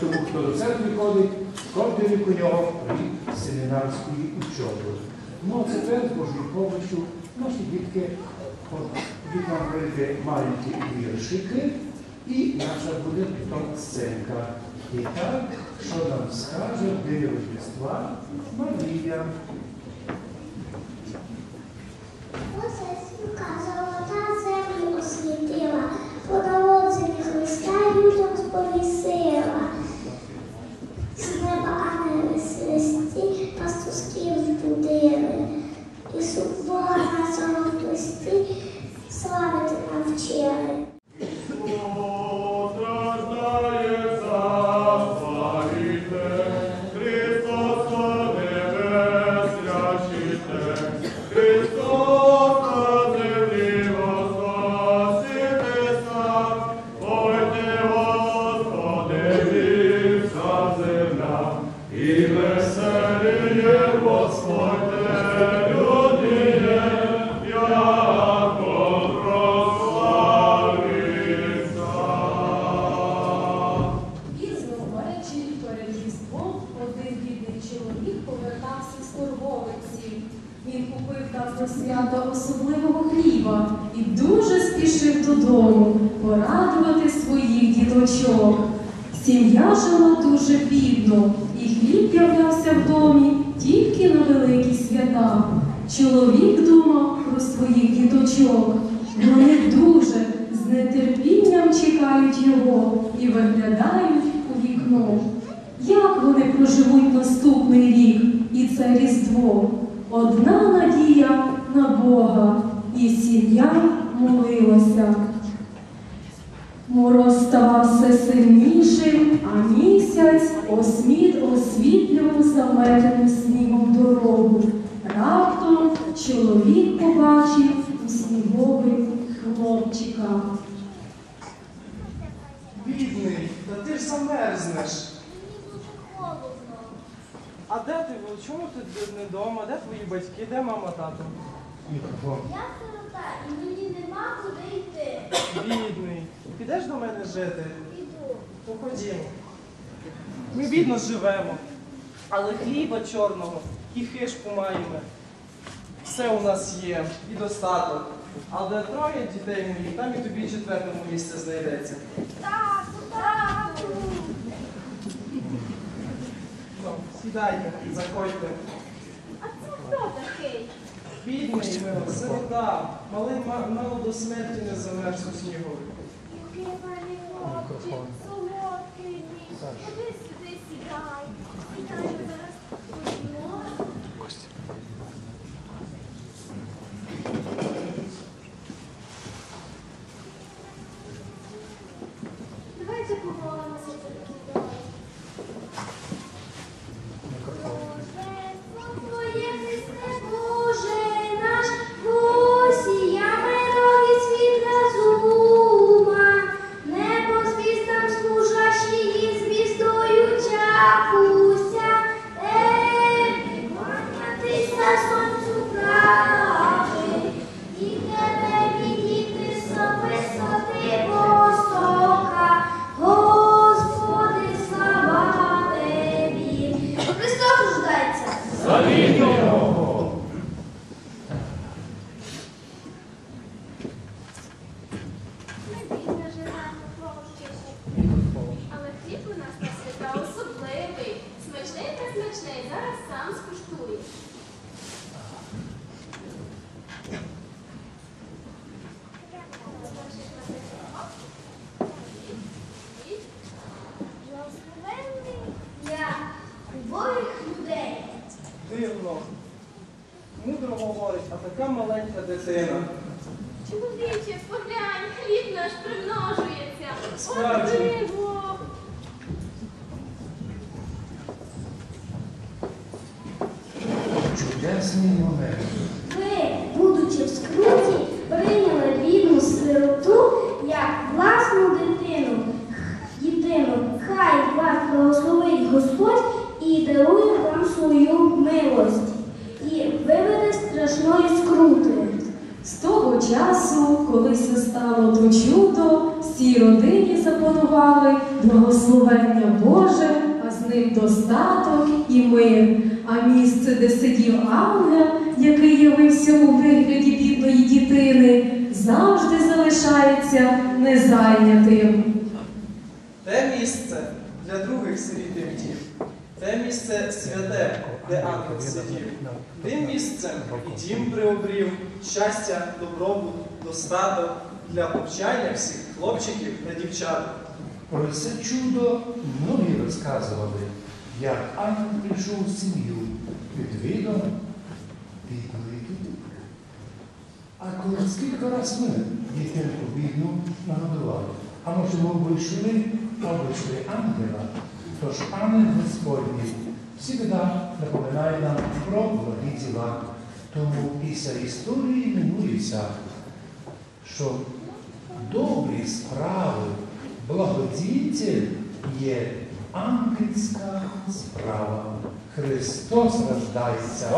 Тому хто до церкви ходить, кожен рік у нього рік семінарської учоби. Ну, а тепер з наші дітки будуть маленькі віршики, і наша буде потім сценка. І так, що нам скаже день Рождества Марія. Сім'я жила дуже бідно, і хліб з'являвся в домі тільки на великі свята. Чоловік думав про своїх діточок. Вони дуже з нетерпінням чекають його і виглядають у вікно. Як вони проживуть наступний рік і це Різдво? Одна надія на Бога, і сім'я молилася. Мороз ставав все сильнішим, а місяць осміт освітлював заметену снігом дорогу. Раптом чоловік побачив у сніговик хлопчика. Бідний, та ти ж замерзнеш. Мені дуже холодно. А де ти? Чому ти не вдома? Де твої батьки? Де мама, тато? Я сирота, і мені нема куди йти. Бідний. Підеш до мене жити? Іду. Походімо. Ми бідно живемо, але хліба чорного і хишку маємо. Все у нас є і достаток. А де троє дітей моїх, там і тобі четвертому місце знайдеться. Тату, тату. Ну, сідайте, заходьте. А це хто такий? Бідний ми, сирота, малий мало до смерті не замерз у снігу. Який мене хлопчик, солодкий мій. Ходи сюди, сідай. Сідай, Дивно. Мудро говорить, а така маленька дитина. Чоловіче, поглянь, хліб наш примножується. Справді. От диво. Чудесний момент. Свою милость і виведе страшної скрути. З того часу, коли се стало то чудо, всій родині запанували благословення Боже, а з ним достаток і мир. А місце, де сидів ангел, який явився у вигляді бідної дітини, завжди залишається незайнятим. Те місце для других сирітих дів, те місце святе, де ангел сидів. Тим місцем і дім приобрів щастя, добробут, достаток для повчання всіх хлопчиків та дівчат. Про це чудо многі розказували, як ангел прийшов у сім'ю під видом бідної. А коли скільки раз ми дитинку бідну нагодували, а може ми обійшли, обійшли ангела, тож ангел Господній завжди напоминає нам про благі діла. Тому після історії минулися, що добрі справи, благодійці є ангельська справа. Христос рождається.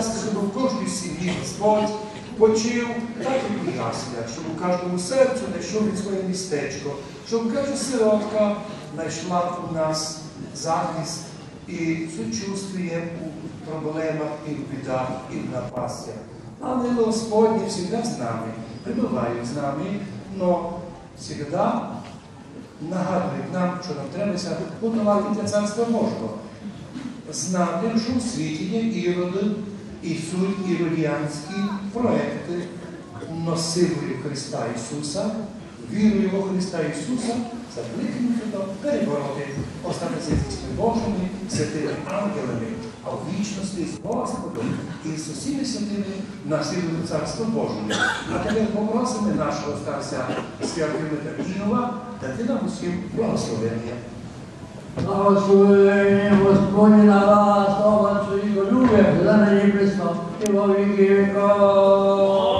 Вдасться, щоб в кожній сім'ї Господь почив так і поясня, щоб у кожному серцю знайшов він своє містечко, щоб кожна сиротка знайшла у нас захист і сочувствие у проблемах і в бідах, і в напастях. Ангели Господні завжди з нами, прибувають з нами, но завжди нагадують нам, що нам треба готувати для Царства Божого. Знати, що у світі є іроди іродіанські проекти носивою Христа Ісуса, вірою во Христа Ісуса, закликнути до перебороти, остатися зі Божими, святими ангелами, а в вічності з Господом і з усіми святими наслідуємо Царство Божє. А тепер попросимо нашого старця Святого Терпінова дати нам усім благословення. Blagosluj gospodina vas, ovacu i goljubev, za nebesko i vovijek vjekov.